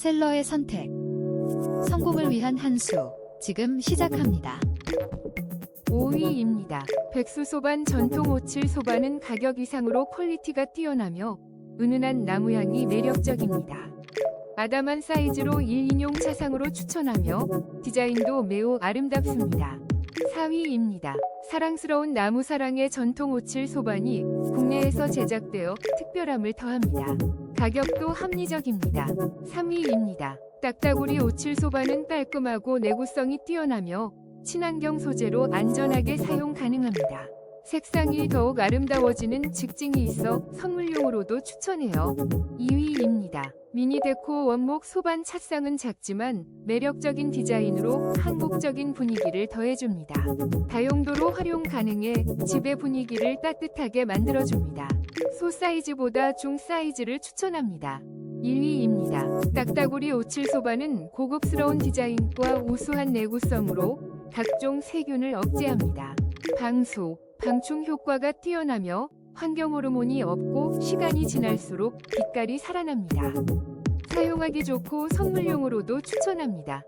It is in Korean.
셀러의 선택. 성공을 위한 한 수. 지금 시작합니다. 5위입니다. 백수 소반 전통 오칠 소반은 가격 이상으로 퀄리티가 뛰어나며 은은한 나무향이 매력적입니다. 아담한 사이즈로 1인용 차상으로 추천하며 디자인도 매우 아름답습니다. 4위입니다. 사랑스러운 나무 사랑의 전통 오칠 소반이 국내에서 제작되어 특별함을 더합니다. 가격도 합리적입니다. 3위입니다. 딱따구리 오칠 소반은 깔끔하고 내구성이 뛰어나며 친환경 소재로 안전하게 사용 가능합니다. 색상이 더욱 아름다워지는 직징이 있어 선물용으로도 추천해요. 2위입니다. 미니 데코 원목 소반 찻상은 작지만 매력적인 디자인으로 한국적인 분위기를 더해줍니다. 다용도로 활용 가능해 집의 분위기를 따뜻하게 만들어줍니다. 소 사이즈보다 중 사이즈를 추천합니다. 1위입니다. 딱따구리 오칠 소반은 고급스러운 디자인과 우수한 내구성으로 각종 세균을 억제합니다. 방수, 방충 효과가 뛰어나며 환경 호르몬이 없고 시간이 지날수록 빛깔이 살아납니다. 사용하기 좋고 선물용으로도 추천합니다.